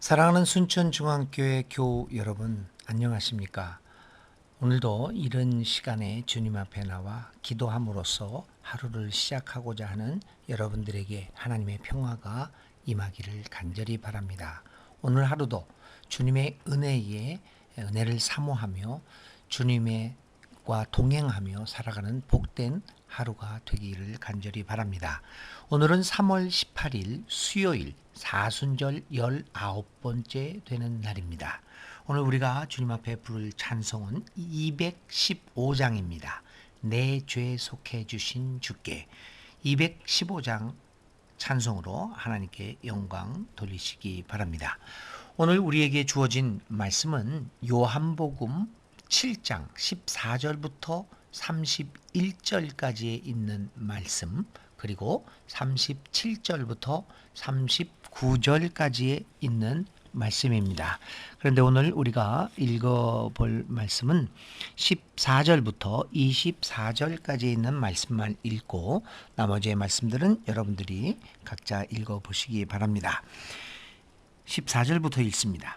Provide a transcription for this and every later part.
사랑하는 순천중앙교회 교우 여러분 안녕하십니까? 오늘도 이른 시간에 주님 앞에 나와 기도함으로써 하루를 시작하고자 하는 여러분들에게 하나님의 평화가 임하기를 간절히 바랍니다. 오늘 하루도 주님의 은혜에 은혜를 사모하며 주님과 동행하며 살아가는 복된 하루가 되기를 간절히 바랍니다. 오늘은 3월 18일 수요일 사순절 19번째 되는 날입니다. 오늘 우리가 주님 앞에 부를 찬송은 215장입니다. 내 죄 속해 주신 주께 215장 찬송으로 하나님께 영광 돌리시기 바랍니다. 오늘 우리에게 주어진 말씀은 요한복음 7장 14절부터 31절까지에 있는 말씀 그리고 37절부터 39절까지에 있는 말씀입니다. 그런데 오늘 우리가 읽어볼 말씀은 14절부터 24절까지 있는 말씀만 읽고 나머지의 말씀들은 여러분들이 각자 읽어보시기 바랍니다. 14절부터 읽습니다.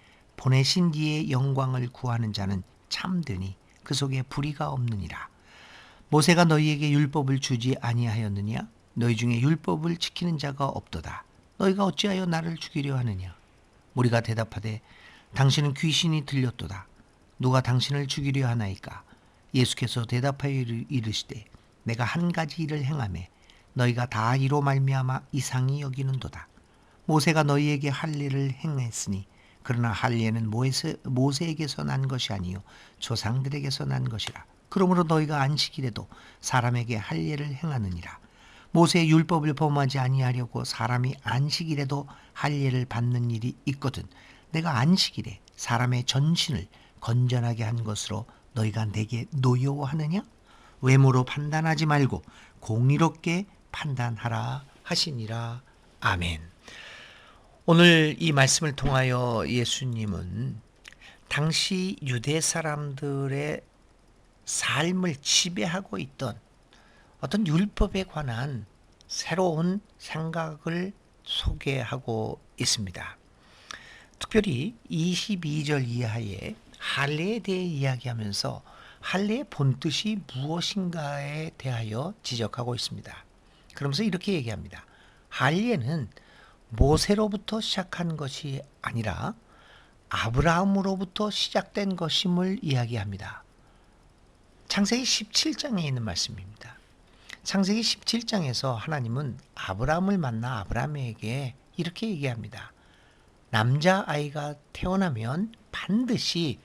보내신 이의 영광을 구하는 자는 참되니 그 속에 불의가 없느니라 모세가 너희에게 율법을 주지 아니하였느냐 너희 중에 율법을 지키는 자가 없도다. 너희가 어찌하여 나를 죽이려 하느냐? 우리가 대답하되 당신은 귀신이 들렸도다. 누가 당신을 죽이려 하나이까? 예수께서 대답하여 이르시되 내가 한 가지 일을 행함에 너희가 다 이로 말미암아 이상히 여기는도다. 모세가 너희에게 할례를 행했으니 그러나 할례는 모세, 모세에게서 난 것이 아니요 조상들에게서 난 것이라. 그러므로 너희가 안식일에도 사람에게 할례를 행하느니라. 모세의 율법을 범하지 아니하려고 사람이 안식일에도 할례를 받는 일이 있거든 내가 안식일에 사람의 전신을 건전하게 한 것으로 너희가 내게 노여워하느냐? 외모로 판단하지 말고 공의롭게 판단하라 하시니라. 아멘. 오늘 이 말씀을 통하여 예수님은 당시 유대 사람들의 삶을 지배하고 있던 어떤 율법에 관한 새로운 생각을 소개하고 있습니다. 특별히 22절 이하의 할례에 대해 이야기하면서 할례의 본뜻이 무엇인가에 대하여 지적하고 있습니다. 그러면서 이렇게 얘기합니다. 할례는 모세로부터 시작한 것이 아니라 아브라함으로부터 시작된 것임을 이야기합니다. 창세기 17장에 있는 말씀입니다. 창세기 17장에서 하나님은 아브라함을 만나 아브라함에게 이렇게 얘기합니다. 남자 아이가 태어나면 반드시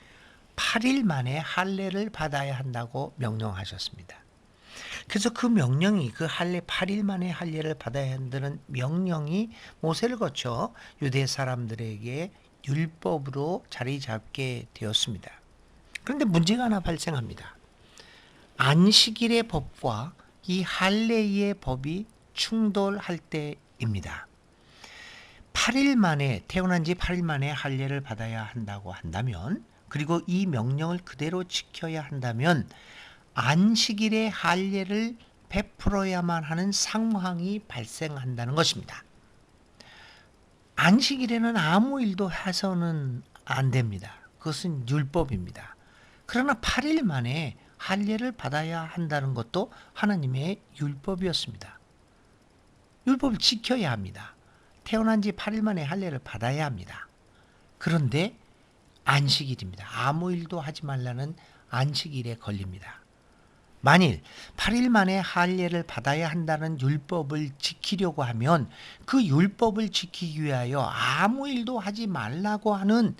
8일 만에 할례를 받아야 한다고 명령하셨습니다. 그래서 그 명령이 그 할례 8일 만에 할례를 받아야 한다는 명령이 모세를 거쳐 유대 사람들에게 율법으로 자리 잡게 되었습니다. 그런데 문제가 하나 발생합니다. 안식일의 법과 이 할례의 법이 충돌할 때입니다. 8일 만에 태어난 지 8일 만에 할례를 받아야 한다고 한다면 그리고 이 명령을 그대로 지켜야 한다면 안식일에 할례를 베풀어야만 하는 상황이 발생한다는 것입니다. 안식일에는 아무 일도 해서는 안 됩니다. 그것은 율법입니다. 그러나 8일 만에 할례를 받아야 한다는 것도 하나님의 율법이었습니다. 율법을 지켜야 합니다. 태어난 지 8일 만에 할례를 받아야 합니다. 그런데 안식일입니다. 아무 일도 하지 말라는 안식일에 걸립니다. 만일 8일 만에 할례를 받아야 한다는 율법을 지키려고 하면 그 율법을 지키기 위하여 아무 일도 하지 말라고 하는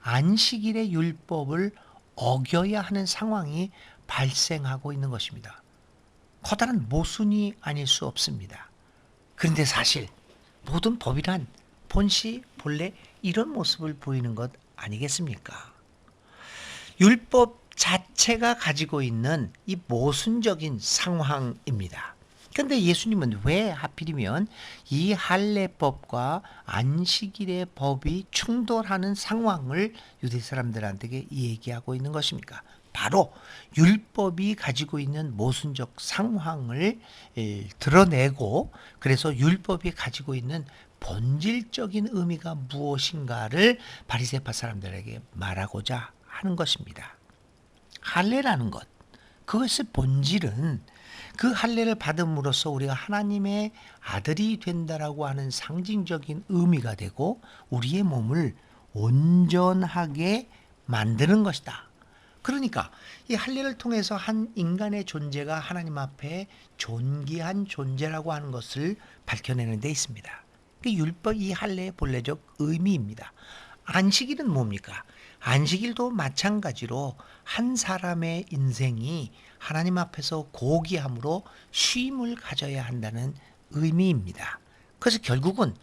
안식일의 율법을 어겨야 하는 상황이 발생하고 있는 것입니다. 커다란 모순이 아닐 수 없습니다. 그런데 사실 모든 법이란 본시 본래 이런 모습을 보이는 것 아니겠습니까? 율법 자체가 가지고 있는 이 모순적인 상황입니다. 근데 예수님은 왜 하필이면 이 할례법과 안식일의 법이 충돌하는 상황을 유대 사람들한테 얘기하고 있는 것입니까? 바로 율법이 가지고 있는 모순적 상황을 에, 드러내고 그래서 율법이 가지고 있는 본질적인 의미가 무엇인가를 바리새파 사람들에게 말하고자 하는 것입니다. 할례라는 것 그것의 본질은 그 할례를 받음으로써 우리가 하나님의 아들이 된다라고 하는 상징적인 의미가 되고 우리의 몸을 온전하게 만드는 것이다. 그러니까 이 할례를 통해서 한 인간의 존재가 하나님 앞에 존귀한 존재라고 하는 것을 밝혀내는 데 있습니다. 그 율법 이 할례의 본래적 의미입니다. 안식일은 뭡니까? 안식일도 마찬가지로 한 사람의 인생이 하나님 앞에서 고귀함으로 쉼을 가져야 한다는 의미입니다. 그래서 결국은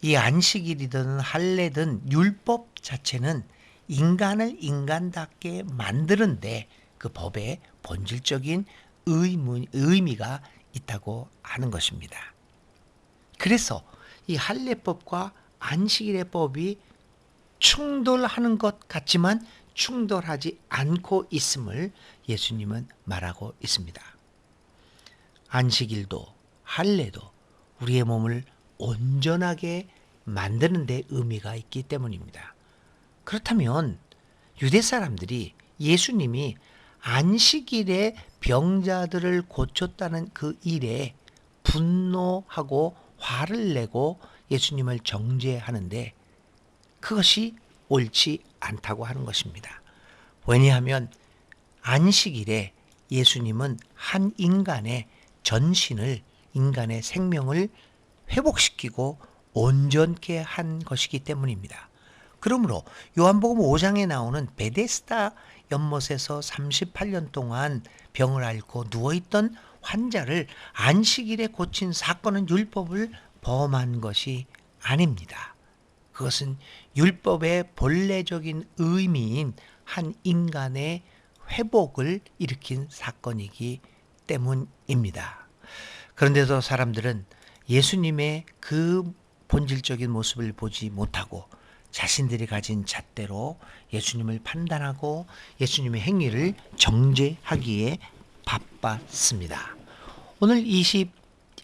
이 안식일이든 할례든 율법 자체는 인간을 인간답게 만드는데 그 법의 본질적인 의문, 의미가 있다고 하는 것입니다. 그래서 이 할례법과 안식일의 법이 충돌하는 것 같지만 충돌하지 않고 있음을 예수님은 말하고 있습니다. 안식일도 할례도 우리의 몸을 온전하게 만드는 데 의미가 있기 때문입니다. 그렇다면 유대 사람들이 예수님이 안식일에 병자들을 고쳤다는 그 일에 분노하고 화를 내고 예수님을 정죄하는데 그것이 옳지 않다고 하는 것입니다. 왜냐하면 안식일에 예수님은 한 인간의 전신을 인간의 생명을 회복시키고 온전케 한 것이기 때문입니다. 그러므로 요한복음 5장에 나오는 베데스다 연못에서 38년 동안 병을 앓고 누워있던 환자를 안식일에 고친 사건은 율법을 범한 것이 아닙니다. 그것은 율법의 본래적인 의미인 한 인간의 회복을 일으킨 사건이기 때문입니다. 그런데도 사람들은 예수님의 그 본질적인 모습을 보지 못하고 자신들이 가진 잣대로 예수님을 판단하고 예수님의 행위를 정죄하기에 바빴습니다. 오늘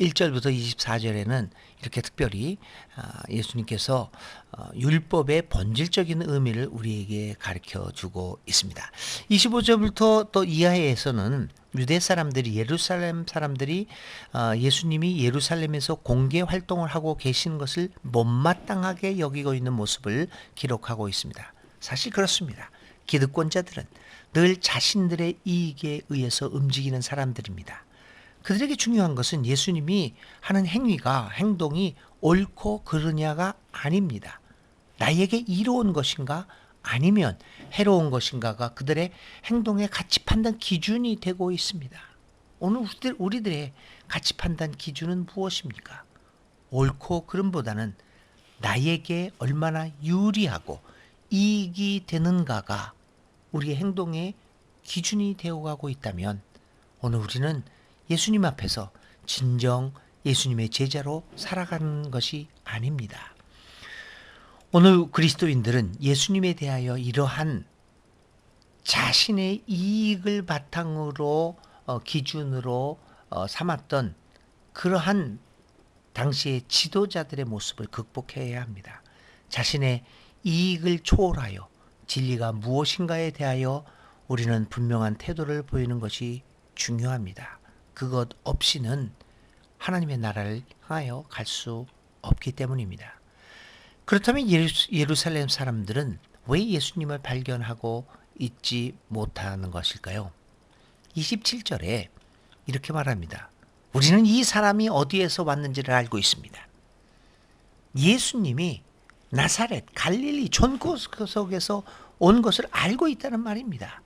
21절부터 24절에는 이렇게 특별히 아, 예수님께서 어, 율법의 본질적인 의미를 우리에게 가르쳐 주고 있습니다. 25절부터 또 이하에서는 유대 사람들이 예루살렘 사람들이 어, 예수님이 예루살렘에서 공개 활동을 하고 계신 것을 못마땅하게 여기고 있는 모습을 기록하고 있습니다. 사실 그렇습니다. 기득권자들은 늘 자신들의 이익에 의해서 움직이는 사람들입니다. 그들에게 중요한 것은 예수님이 하는 행위가 행동이 옳고 그르냐가 아닙니다. 나에게 이로운 것인가 아니면 해로운 것인가가 그들의 행동의 가치 판단 기준이 되고 있습니다. 오늘 우리들, 우리들의 가치 판단 기준은 무엇입니까? 옳고 그름보다는 나에게 얼마나 유리하고 이익이 되는가가 우리의 행동의 기준이 되어가고 있다면 오늘 우리는 예수님 앞에서 진정 예수님의 제자로 살아가는 것이 아닙니다. 오늘 그리스도인들은 예수님에 대하여 이러한 자신의 이익을 바탕으로 어, 기준으로 어, 삼았던 그러한 당시의 지도자들의 모습을 극복해야 합니다. 자신의 이익을 초월하여 진리가 무엇인가에 대하여 우리는 분명한 태도를 보이는 것이 중요합니다. 그것 없이는 하나님의 나라를 향하여 갈 수 없기 때문입니다. 그렇다면 예루살렘 사람들은 왜 예수님을 발견하고 잊지 못하는 것일까요? 27절에 이렇게 말합니다. 우리는 이 사람이 어디에서 왔는지를 알고 있습니다. 예수님이 나사렛, 갈릴리 촌구석에서 온 것을 알고 있다는 말입니다.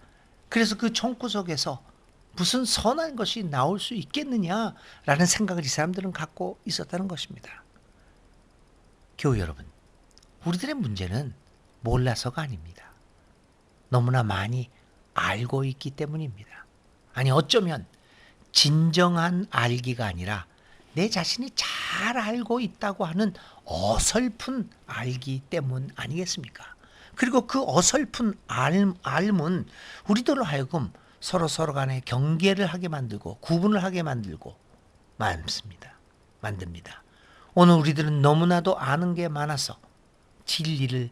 그래서 그 촌구석에서 무슨 선한 것이 나올 수 있겠느냐라는 생각을 이 사람들은 갖고 있었다는 것입니다. 교우 여러분, 우리들의 문제는 몰라서가 아닙니다. 너무나 많이 알고 있기 때문입니다. 아니 어쩌면 진정한 알기가 아니라 내 자신이 잘 알고 있다고 하는 어설픈 알기 때문 아니겠습니까? 그리고 그 어설픈 알, 알문 우리들로 하여금 서로 서로 간에 경계를 하게 만들고 구분을 하게 만들고 많습니다. 만듭니다. 오늘 우리들은 너무나도 아는 게 많아서 진리를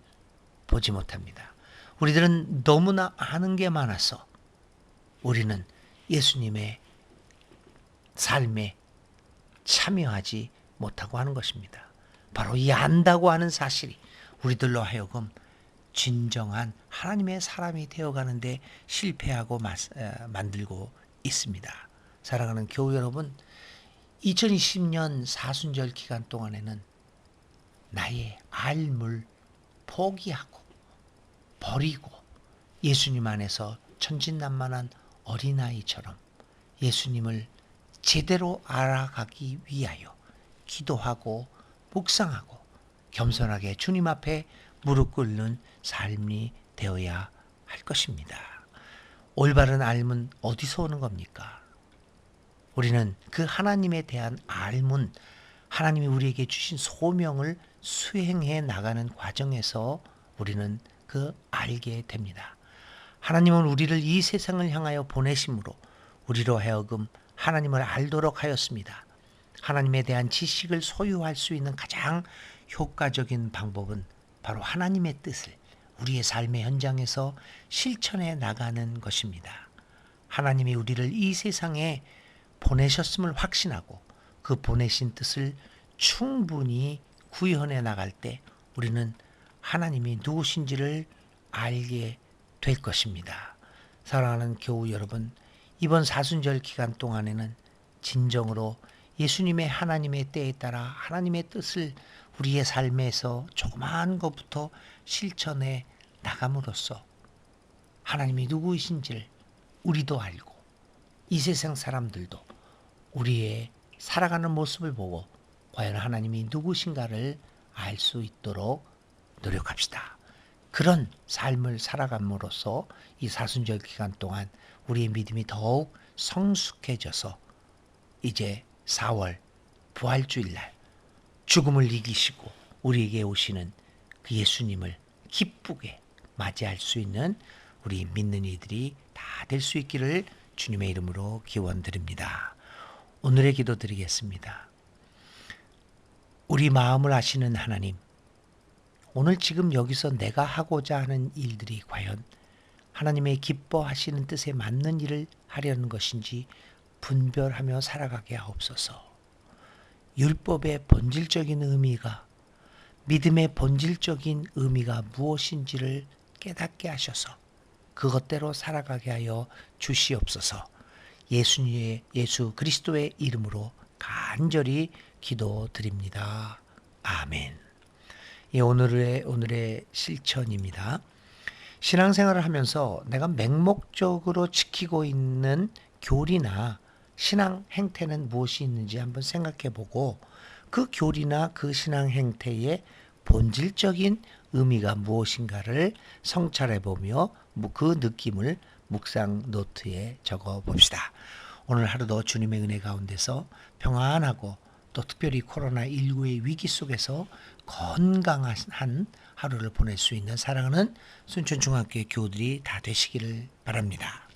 보지 못합니다. 우리들은 너무나 아는 게 많아서 우리는 예수님의 삶에 참여하지 못하고 하는 것입니다. 바로 이 안다고 하는 사실이 우리들로 하여금 진정한 하나님의 사람이 되어가는데 실패하고 마, 에, 만들고 있습니다. 사랑하는 교우 여러분, 2020년 사순절 기간 동안에는 나의 알물 포기하고 버리고 예수님 안에서 천진난만한 어린아이처럼 예수님을 제대로 알아가기 위하여 기도하고 묵상하고 겸손하게 주님 앞에 무릎 꿇는 삶이 되어야 할 것입니다. 올바른 알문 어디서 오는 겁니까? 우리는 그 하나님에 대한 알문, 하나님이 우리에게 주신 소명을 수행해 나가는 과정에서 우리는 그 알게 됩니다. 하나님은 우리를 이 세상을 향하여 보내심으로 우리로 하여금 하나님을 알도록 하였습니다. 하나님에 대한 지식을 소유할 수 있는 가장 효과적인 방법은 바로 하나님의 뜻을 우리의 삶의 현장에서 실천해 나가는 것입니다. 하나님이 우리를 이 세상에 보내셨음을 확신하고 그 보내신 뜻을 충분히 구현해 나갈 때 우리는 하나님이 누구신지를 알게 될 것입니다. 사랑하는 교우 여러분, 이번 사순절 기간 동안에는 진정으로 예수님의 하나님의 때에 따라 하나님의 뜻을 우리의 삶에서 조그마한 것부터 실천해 나감으로써 하나님이 누구이신지를 우리도 알고 이 세상 사람들도 우리의 살아가는 모습을 보고 과연 하나님이 누구신가를 알 수 있도록 노력합시다. 그런 삶을 살아감으로써 이 사순절 기간 동안 우리의 믿음이 더욱 성숙해져서 이제 4월 부활주일 날 죽음을 이기시고 우리에게 오시는 그 예수님을 기쁘게 맞이할 수 있는 우리 믿는 이들이 다 될 수 있기를 주님의 이름으로 기원드립니다. 오늘의 기도 드리겠습니다. 우리 마음을 아시는 하나님, 오늘 지금 여기서 내가 하고자 하는 일들이 과연 하나님의 기뻐하시는 뜻에 맞는 일을 하려는 것인지 분별하며 살아가게 하옵소서. 율법의 본질적인 의미가 믿음의 본질적인 의미가 무엇인지를 깨닫게 하셔서 그것대로 살아가게 하여 주시옵소서. 예수님의 예수 그리스도의 이름으로 간절히 기도드립니다. 아멘. 예, 오늘의 오늘의 실천입니다. 신앙생활을 하면서 내가 맹목적으로 지키고 있는 교리나 신앙 행태는 무엇이 있는지 한번 생각해 보고 그 교리나 그 신앙 행태의 본질적인 의미가 무엇인가를 성찰해 보며 그 느낌을 묵상 노트에 적어 봅시다. 오늘 하루도 주님의 은혜 가운데서 평안하고 또 특별히 코로나19의 위기 속에서 건강한 하루를 보낼 수 있는 사랑하는 순천중학교의 교우들이 다 되시기를 바랍니다.